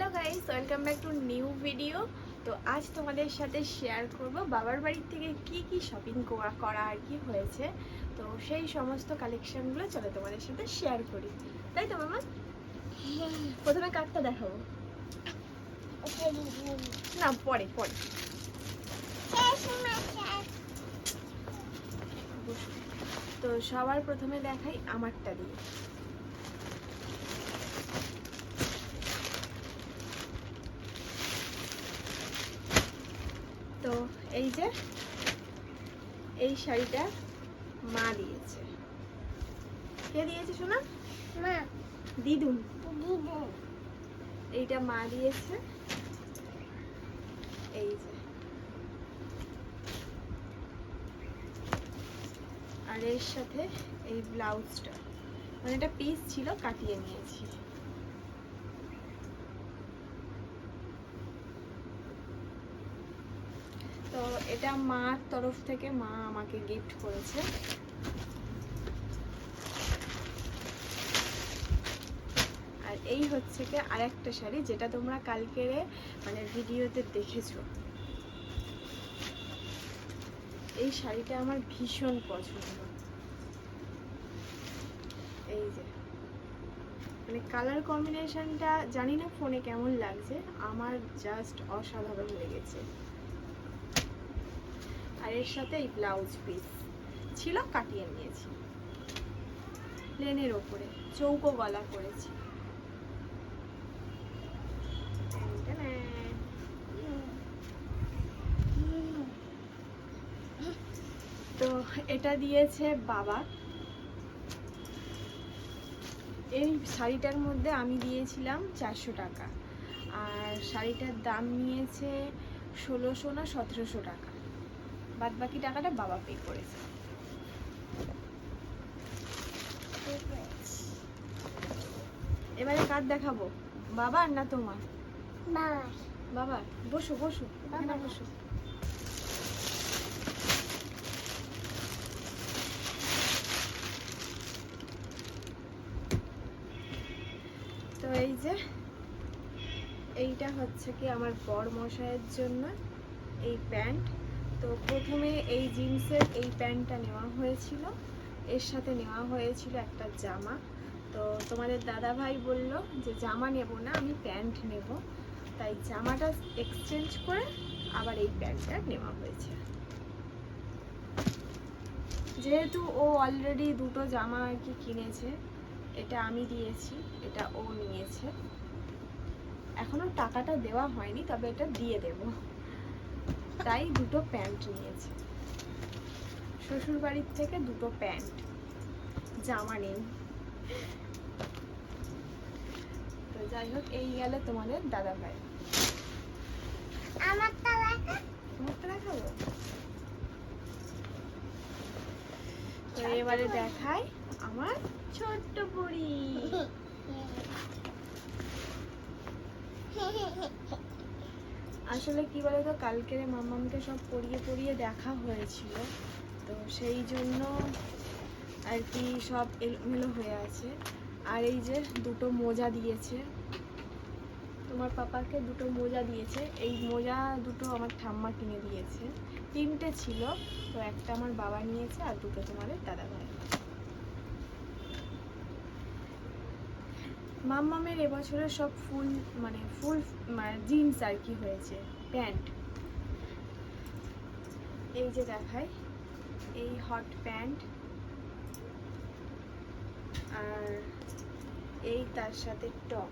Hello guys welcome back to new video তো আজ তোমাদের সাথে শেয়ার করব বাবার বাড়ির থেকে কি কি শপিং করা আর কি হয়েছে। তো সেই সমস্ত কালেকশনগুলো চলো তোমাদের সাথে শেয়ার করি। তাই তো মামা? প্রথমে কার্ডটা দেখাবো না, পরে পরে। তো সবার প্রথমে দেখাই আমারটা দিয়ে তো এই যে এই শাড়িটা মা দিয়েছে। কে দিয়েছে শোনা মা। দিদুন। দিদু। এইটা মা দিয়েছে। এই যে। আর এর সাথে এই ব্লাউজটা। মানে এটা পিস ছিল কাটিয়ে নিয়েছি। তো এটা মার তরফ থেকে মা আমাকে গিফট করেছে। আর এই হচ্ছে কি আরেকটা শাড়ি, যেটা তোমরা কালকের মানে ভিডিওতে দেখেছ। এই শাড়িটা আমার ভীষণ পছন্দ। এই যে। মানে কালার কম্বিনেশনটা জানি না ফোনে কেমন লাগছে, আমার জাস্ট অসাধারণ লেগেছে। আর এর সাথে এই ব্লাউজ পিস ছিল, কাটিয়ে নিয়েছি। প্লেনের ওপরে, চৌকো গলা করেছি। তো এটা দিয়েছে বাবা। এই শাড়িটার মধ্যে আমি দিয়েছিলাম চারশো টাকা। আর শাড়িটার দাম নিয়েছে ষোলোশো না সতেরোশো টাকা। বাদ বাকি টাকাটা বাবা পে করেছে। এবারে কার দেখাবো। বাবার না তোমার? বাবা বাবা বসো বসো এখানে বসো। তো এই যে এইটা হচ্ছে কি আমার বর মশাইয়ের জন্য এই প্যান্ট। তো প্রথমে এই জিন্সের এই প্যান্টটা নেওয়া হয়েছিল। এর সাথে নেওয়া হয়েছিল একটা জামা। তো তোমাদের দাদা ভাই বলল যে, জামা নেব না, আমি প্যান্ট নেব। তাই জামাটা এক্সচেঞ্জ করে আবার এই প্যান্টটা নেওয়া হয়েছে। যেহেতু ও অলরেডি দুটো জামা আর কি কিনেছে, এটা আমি দিয়েছি, এটা ও নিয়েছে। এখনও টাকাটা দেওয়া হয়নি, তবে এটা দিয়ে দেব। তাই দুটো প্যান্ট নিয়েছে। শ্বশুর বাড়ির থেকে দুটো প্যান্ট। জামা নেই। তো যাই হোক এই গেল তোমাদের দাদা ভাই আমার তালাকা তোমারটা দেখাবো তো এবারে দেখাই আমার ছোট্ট বুড়ি। আসলে কি বলতো, কালকের মামামকে সব পড়িয়ে পড়িয়ে দেখা হয়েছিল। তো সেই জন্য আর কি সব এলোমেলো হয়ে আছে। আর এই যে দুটো মোজা দিয়েছে। তোমার পাপাকে দুটো মোজা দিয়েছে। এই মোজা দুটো আমার ঠাম্মা কিনে দিয়েছে। তিনটে ছিল, তো একটা আমার বাবা নিয়েছে আর দুটো তোমাদের দাদা ভাই মাম্মামের এবছরে সব ফুল মানে ফুল মানে জিন্স আর কি হয়েছে প্যান্ট। এই যে দেখায় এই হট প্যান্ট। আর এই তার সাথে টপ।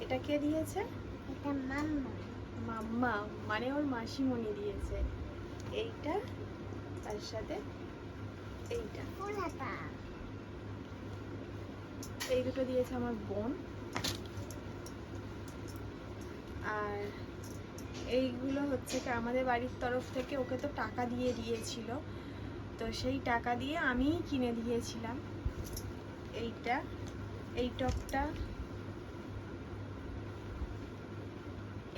এটা কে দিয়েছে? এটা মাম্মা। মাম্মা মানে ওর মাসিমণি দিয়েছে। এইটা তার সাথে এইটা। ওলাটা এই দুটো দিয়েছে আমার বোন। আর এইগুলো হচ্ছে কি, আমাদের বাড়ির তরফ থেকে ওকে তো টাকা দিয়ে দিয়েছিল। তো সেই টাকা দিয়ে আমিই কিনে দিয়েছিলাম। এইটা, এই টপটা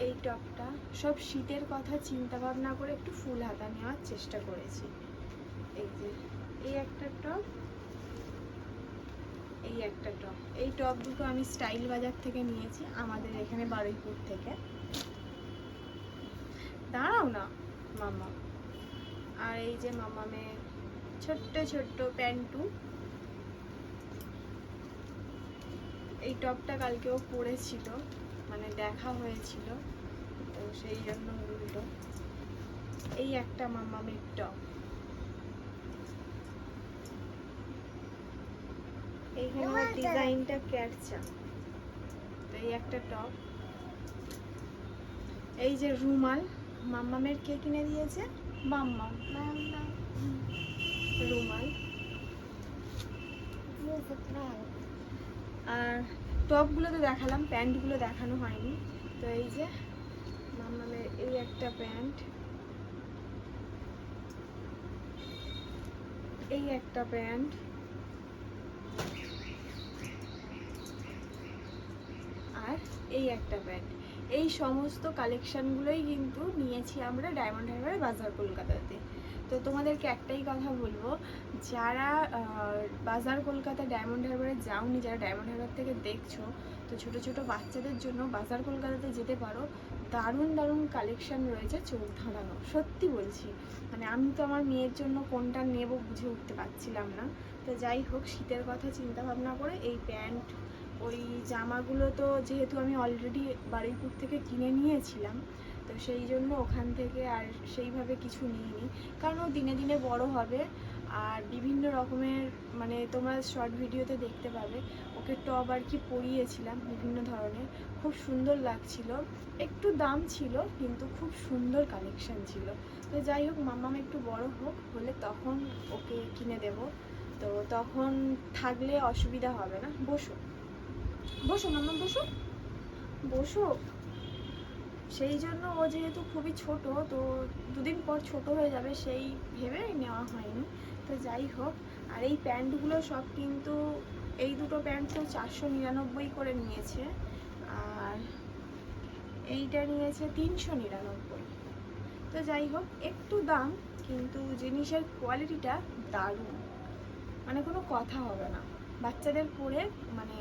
এই টপটা। সব শীতের কথা চিন্তা ভাবনা করে একটু ফুল হাতা নেওয়ার চেষ্টা করেছি। এই যে, এই একটা টপ এই একটা টপ। এই টপ দুটো আমি স্টাইল বাজার থেকে নিয়েছি আমাদের এখানে বারুইপুর থেকে। দাঁড়াও না মামা আর এই যে মামামে ছোট্ট ছোট্ট প্যান্টু। এই টপটা কালকেও পরেছিল মানে দেখা হয়েছিল, তো সেই জন্য উল্টো। এই একটা মামামের টপ। এইখানে আমার ডিজাইনটা ক্যাটচা তো এই একটা টপ। এই যে রুমাল মাম্মামের কে কিনে দিয়েছে? মাম্মা মাম্মা রুমাল। আর টপগুলো তো দেখালাম প্যান্টগুলো দেখানো হয়নি। তো এই যে মাম্মামের এই একটা প্যান্ট। এই একটা প্যান্ট আর এই একটা প্যান্ট এই সমস্ত কালেকশানগুলোই কিন্তু নিয়েছি আমরা ডায়মন্ড হারবারে বাজার কলকাতাতে। তো তোমাদেরকে একটাই কথা বলব, যারা বাজার কলকাতা ডায়মন্ড হারবারে যাওনি, যারা ডায়মন্ড হারবার থেকে দেখছ, তো ছোট ছোট বাচ্চাদের জন্য বাজার কলকাতাতে যেতে পারো। দারুণ দারুণ কালেকশান রয়েছে চোখ ধাঁধানো, সত্যি বলছি। মানে আমি তো আমার মেয়ের জন্য কোনটা নেব বুঝে উঠতে পারছিলাম না। তো যাই হোক, শীতের কথা চিন্তা ভাবনা করে এই প্যান্ট ওই জামাগুলো তো যেহেতু আমি অলরেডি বারুইপুর থেকে কিনে নিয়েছিলাম, তো সেই জন্য ওখান থেকে আর সেইভাবে কিছু নিইনি। কারণ ও দিনে দিনে বড় হবে আর বিভিন্ন রকমের মানে তোমরা শর্ট ভিডিওতে দেখতে পাবে, ওকে টপ আর কি পরিয়েছিলাম বিভিন্ন ধরনের। খুব সুন্দর লাগছিল। একটু দাম ছিল, কিন্তু খুব সুন্দর কালেকশন ছিল। তো যাই হোক, মাম্মাম একটু বড় হোক, হলে তখন ওকে কিনে দেব। তো তখন থাকলে অসুবিধা হবে না, বসো। বসো মাম্মা বসো। বসো। সেই জন্য ও যেহেতু খুবই ছোট, তো দুদিন পর ছোট হয়ে যাবে সেই ভেবে নেওয়া হয়নি। তো যাই হোক, আর এই প্যান্টগুলো সব কিন্তু এই দুটো প্যান্ট তো চারশো নিরানব্বই করে নিয়েছে, আর এইটা নিয়েছে তিনশো নিরানব্বই। তো যাই হোক, একটু দাম, কিন্তু জিনিসের কোয়ালিটিটা দারুণ। মানে কোনো কথা হবে না। বাচ্চাদের পরে মানে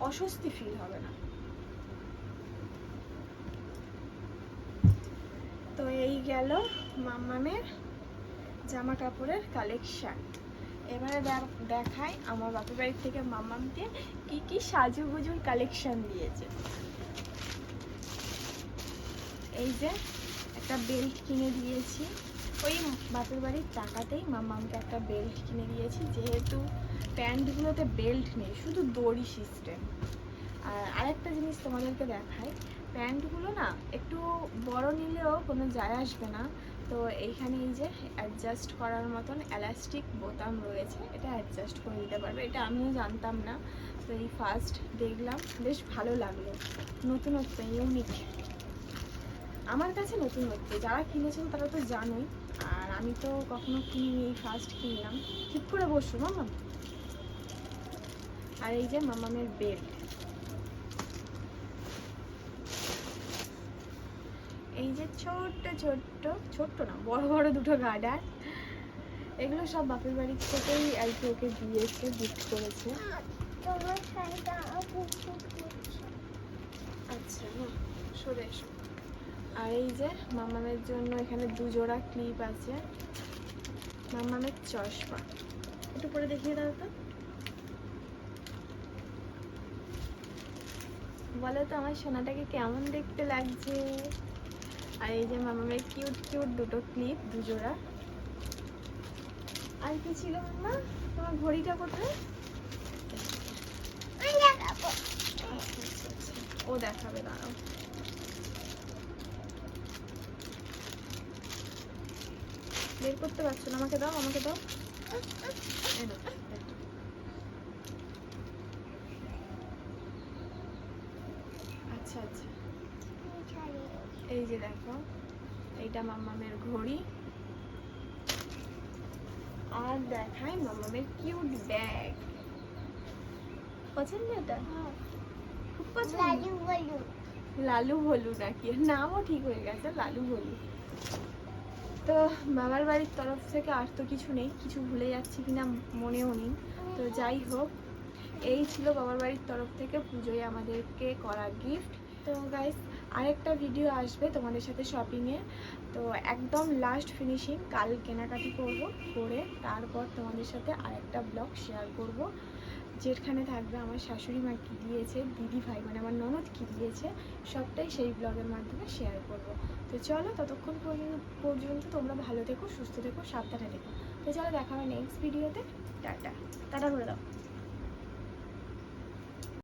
অস্বস্তি ফিল হবে না। তো এই গেল মাম্মামের জামা কাপড়ের কালেকশান এবারে দেখ- দেখাই আমার বাপের বাড়ির থেকে মাম্মামকে কি কি সাজুগুজুর কালেকশান দিয়েছে। এই যে একটা বেল্ট কিনে দিয়েছি। ওই বাপের বাড়ির টাকাতেই মাম্মামকে একটা বেল্ট কিনে দিয়েছি, যেহেতু প্যান্টগুলোতে বেল্ট নেই, শুধু দড়ি সিস্টেম আর আরেকটা জিনিস তোমাদেরকে দেখাই, প্যান্টগুলো না একটু বড় নিলেও কোনো যায় আসবে না। তো এইখানে এই যে অ্যাডজাস্ট করার মতন এলাস্টিক বোতাম রয়েছে, এটা অ্যাডজাস্ট করে দিতে পারবে। এটা আমিও জানতাম না, তো এই ফার্স্ট দেখলাম, বেশ ভালো লাগল। নতুনত্ব ইউনিক আমার কাছে নতুনত্ব যারা কিনেছেন তারা তো জানোই, আর আমি তো কখনো এই ফার্স্ট কিনলাম। ঠিক করে বসো, মামা। আর এই যে মামামের বেল্ট এই যে ছোট্ট ছোট্ট ছোট্ট না, বড় বড় দুটো গার্ডার। এগুলো সব বাপের বাড়ির থেকেই আর কি ওকে দিয়েছে গিফট করেছে। আচ্ছা সরে এসো। আর এই যে মামামের জন্য এখানে দুজোড়া ক্লিপ আছে। মামামের চশমা। একটু পরে দেখিয়ে দাও তো। বলো তো আমার সোনাটাকে কেমন দেখতে লাগছে? আর এই যে মামামের কিউট কিউট দুটো ক্লিপ দুজোড়া। আর কি ছিল মামা? তোমার ঘড়িটা কোথায়। ও দেখাবে, দাঁড়াও। বের করতে পারছ না? আমাকে দাও আমাকে দাও এই নাও, দেখো। আচ্ছা আচ্ছা। এই যে দেখো এইটা মাম্মামের ঘড়ি। আর দেখাই মাম্মামের কিউট ব্যাগ পছন্দ এটা? খুব পছন্দ। লালু ভলু নাকি? নামও ঠিক হয়ে গেছে লালু ভলু তো বাবার বাড়ির তরফ থেকে আর তো কিছু নেই কিছু ভুলে যাচ্ছি কিনা মনেও নেই। তো যাই হোক এই ছিল বাবার বাড়ির তরফ থেকে পুজোয় আমাদেরকে করা গিফট তো গাইস আরেকটা ভিডিও আসবে তোমাদের সাথে শপিংয়ে তো একদম লাস্ট ফিনিশিং কাল কেনাকাটি করব, করে তারপর তোমাদের সাথে আরেকটা ব্লগ শেয়ার করব। যেখানে থাকবে আমার শাশুড়ি মা কী দিয়েছে, দিদি ভাই মানে আমার ননদ কী দিয়েছে, সবটাই সেই ব্লগের মাধ্যমে শেয়ার করব। তো চলো ততক্ষণ পর্যন্ত তোমরা ভালো থেকো, সুস্থ থেকো, সাবধানে থেকো। তো চলো দেখা হবে নেক্সট ভিডিওতে টাটা। টাটা করে দাও।